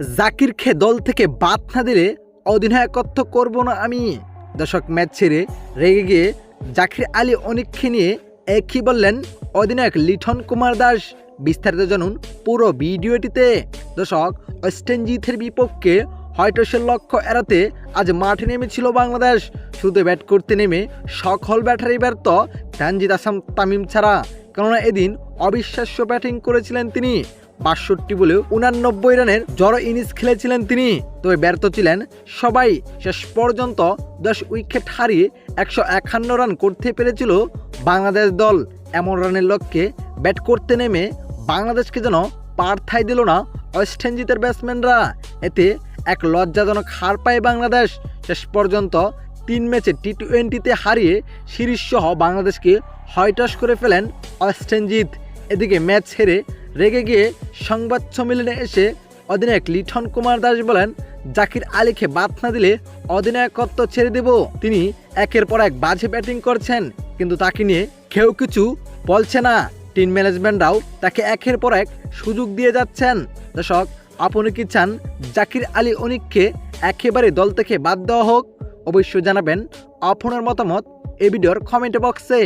জাকিরকে দল থেকে বাদ না দিলে অধিনায়কত্ব করব না আমি। দর্শক ম্যাচ ছেড়ে রেগে গিয়ে জাকির আলী অনিককে নিয়ে একই বললেন অধিনায়ক লিঠন কুমার দাস। বিস্তারিত জানুন পুরো ভিডিওটিতে। দর্শক ওয়েস্টেনজিথের বিপক্ষে হয়তো সে লক্ষ্য এড়াতে আজ মাঠে নেমেছিল বাংলাদেশ। শুধু ব্যাট করতে নেমে সকল ব্যাটারি ব্যর্থ তানজিদ আসাম তামিম ছাড়া। কেননা এদিন অবিশ্বাস্য ব্যাটিং করেছিলেন তিনি। বাষট্টি বলেও উনানব্বই রানের জড়ো ইনিংস খেলেছিলেন তিনি। তবে ব্যর্থ ছিলেন সবাই। শেষ পর্যন্ত দশ উইকেট হারিয়ে একশো একান্ন রান করতে পেরেছিল বাংলাদেশ দল। এমন রানের লক্ষ্যে ব্যাট করতে নেমে বাংলাদেশকে যেন পার্থাই দিল না ওয়েস্ট ইন্ডিজের ব্যাটসম্যানরা। এতে এক লজ্জাজনক হার পায় বাংলাদেশ। শেষ পর্যন্ত তিন ম্যাচে টি টোয়েন্টিতে হারিয়ে সিরিজ সহ বাংলাদেশকে হয়টাস করে ফেলেন ওয়েস্ট ইন্ডিজ। এদিকে ম্যাচ হেরে রেগে গিয়ে সংবাদ সম্মেলনে এসে অধিনায়ক লিঠন কুমার দাস বলেন, জাকির আলীকে বাদ না দিলে অধিনায়কত্ব ছেড়ে দেব। তিনি একের পর এক বাজে ব্যাটিং করছেন, কিন্তু তাকে নিয়ে কেউ কিছু বলছে না। টিম ম্যানেজমেন্টরাও তাকে একের পর এক সুযোগ দিয়ে যাচ্ছেন। দর্শক, আপনি কি চান জাকির আলী অনিককে একেবারে দল থেকে বাদ দেওয়া হোক? অবশ্যই জানাবেন আপনার মতামত এই ভিডিওর কমেন্ট বক্সে।